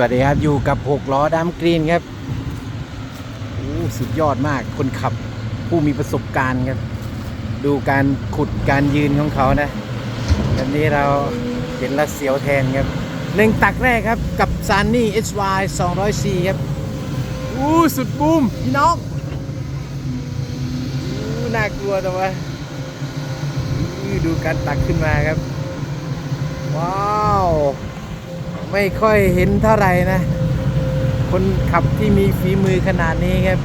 วัสดีครับ อยู่กับหกล้อดำกรีนครับโอ้สุดยอดมากคนขับผู้มีประสบการณ์ครับ ดูการขุดการยืนของเขานะวันนี้เราเห็นละเสียวแทนครับหนึ่งตักแรกครับกับซานนี่ HY 200C ครับอู้สุดบูมพี่น้องอู้น่ากลัวแต่ว่าดูการตักขึ้นมาครับ ว้าว ไม่ค่อยเห็นเท่าไหร่นะ คนขับที่มีฝีมือขนาดนี้ครับ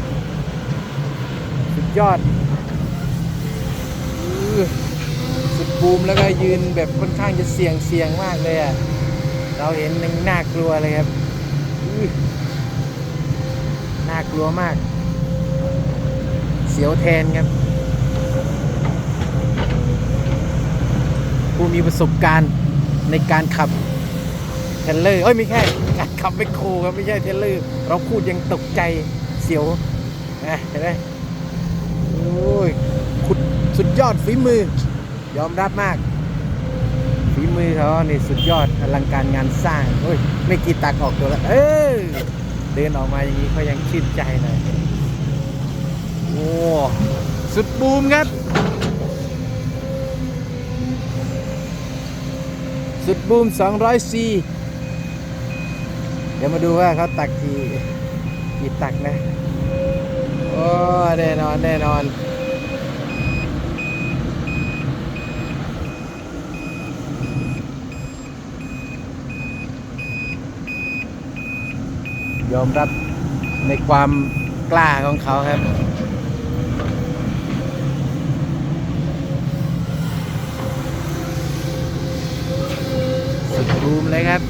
สุดยอดอสุดบูมแล้วก็ยืนแบบค่อนข้างจะเสี่ยงเสี่ยงมากเลยอะ่ะ เราเห็นยังน่ากลัวเลยครับน่ากลัวมาก เสียวแทนครับ ผู้มีประสบการณ์ในการขับ เทเลอร์เอ้ยไม่ใช่การขับไม่โคครับไม่ใช่เทเลอร์ เราพูดยังตกใจเสียวนะเห็นไหมโอ้ยขุดสุดยอดฝีมือ ยอมรับมากฝีมือเขานี่สุดยอดอลังการงานสร้างโอ้ยไม่กี่ตักออกตัวแล้วเออเดินออกมาอย่างนี้เขายังชื่นใจหน่อยโอ้สุดบูมครับ สุดบูม 200C เดี๋ยวมาดูว่าเขาตักกี่กี่ตักนะโอ้แน่นอนแน่นอนยอมรับในความกล้าของเขาครับ สุดบูมเลยครับ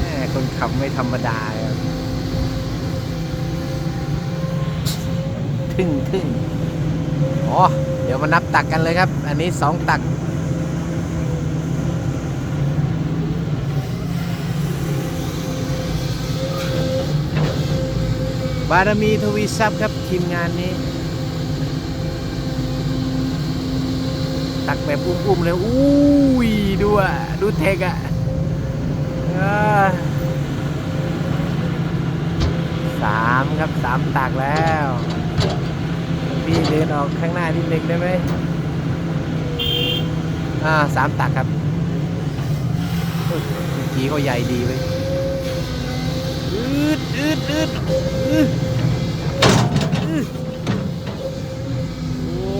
แหม่คน ขับไม่ธรรมดาครับทึ่งทึ่งอ๋อ เดี๋ยวมานับตักกันเลยครับ อันนี้สองตัก บารมีทวีทรัพย์ครับทีมงานนี้ ตักแบบอุ้มๆเลย อุ้ยดูอะ ดูเทกอะอ่าสามครับสามตักแล้ว พี่เดินออกข้างหน้านิดนึงได้ไหมอ่าสามตักครับโอ้ยเมื่อกี้เขาใหญ่ดีเว้ยอืดอืดอืดอืดอืดโอ้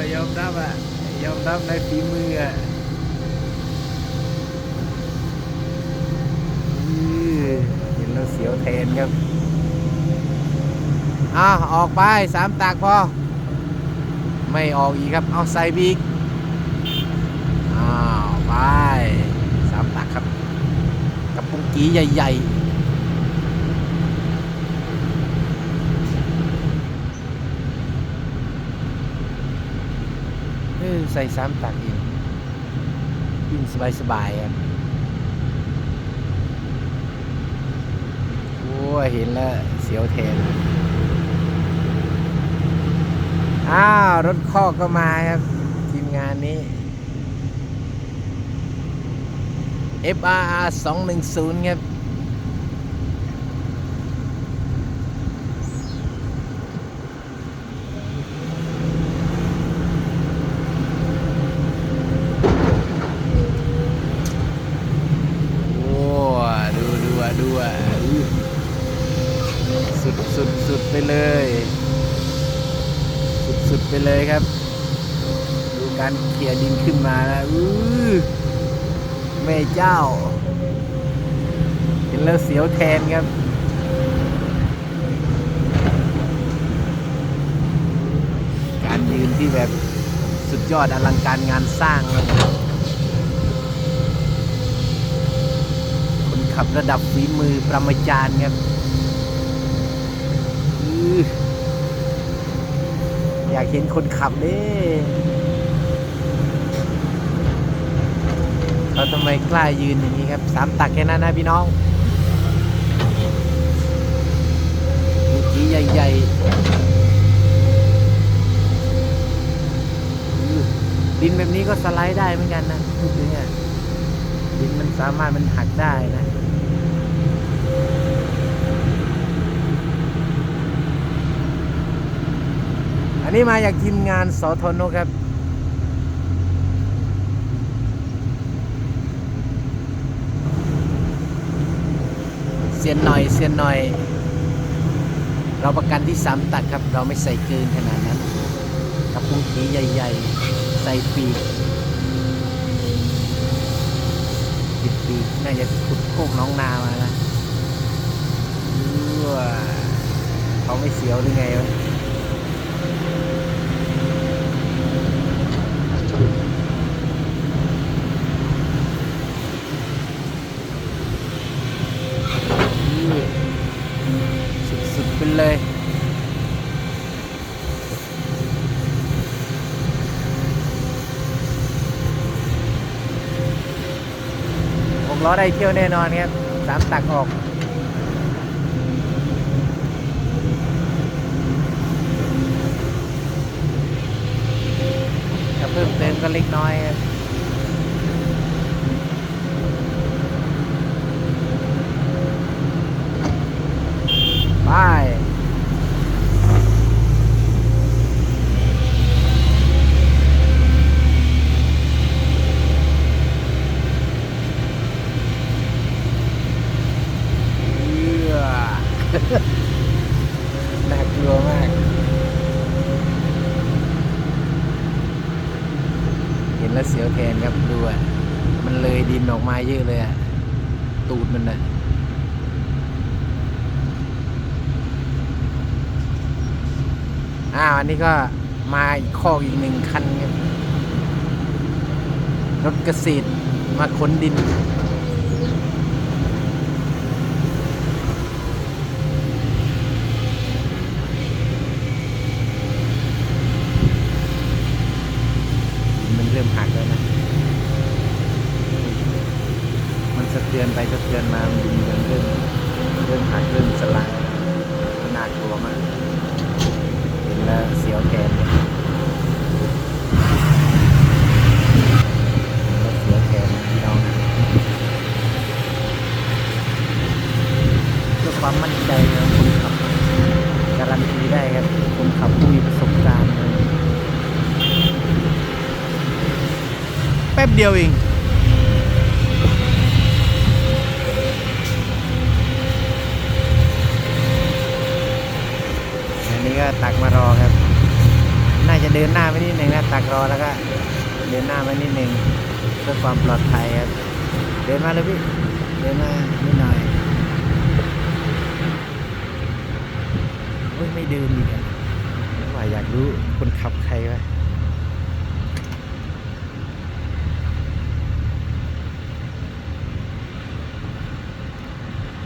ยยอมรับอะ ยอมรับในฝีมืออะอื้อเห็นแล้วเสียวแทนครับ อ้าวออกไปสามตากพอ ไม่ออกอีกครับ เอาใส่บีกอ้าวไปสามตักครับ กับปุงกีใหญ่ๆใส่สามตักเองวิ่งสบายๆครับโอ้เห็นแล้วเสียวแทน อ้าวรถข้อกก็มาครับทีมงานนี้ FRR 210 ครับ โอ้ดูดูอะดูอะอื้อสุดสุดสุดไปเลย สุดสุดไปเลยครับ ดูการเขี่ยดินขึ้นมาแล้วอื้อแม่เจ้า เห็นแล้วเสียวแทนครับการยืนที่แบบสุดยอดอลังการงานสร้างครับคนขับระดับฝีมือประมาจารย์ครับ อยากเห็นคนขับเด้เขาทำไมกล้ายืนอย่างนี้ครับสามตักแค่นั้นนะพี่น้องลูกจีใหญ่ๆดินแบบนี้ก็สไลด์ได้เหมือนกันนะพูดถึงอะดินสามารถมันหักได้นะ นนี้มาจากทีมงานสทนครับ เสียนหน่อยเสียนหน่อย เราประกันที่สามตักครับ เราไม่ใส่เกินขนาดนั้นกับพุงขีใหญ่ ๆ ใส่ปีกปิดปีกน่าจะขุดโคกน้องนามานะเขาไม่เสียวหรือไงวะ สุดๆไปเลยล้อได้เที่ยวแน่นอนครับสามตักออก ตื่นเต้นก็เล็กน้อยครับไปเอื้อ น่ากลัวมาก เห็นแล้วเสียวแทนครับดูอะ มันเลย ดินออกมาเยอะเลยอะตูดมันนะอ้าวอันนี้ก็มาอีกข้ออีกหนึ่งคันครับรถเกษตรมาขนดินเริ่มหักแล้วนะ มันสะเทือนไปสะเทือนมามันดินมันเริ่มเริ่มหักเริ่มสลายมันน่ากลัวมากเห็นแล้วเสียวแทนเลยเห็นแล้วเสียวแทนพี่น้องนะเพื่อความมั่นใจของคนขับการันตีได้ครับคนขับผู้มีประสบการณ์แป๊บเดียวเอง มารอครับ น่าจะเดินหน้าไปนิดหนึ่งนะตักรอแล้วก็ เดินหน้าไปนิดหนึ่งเพื่อความปลอดภัยครับ เดินมาเลยพี่ เดินมานิดหน่อยโอ้ยไม่เดินอีกอะว่าอยากรู้คนขับใครวะ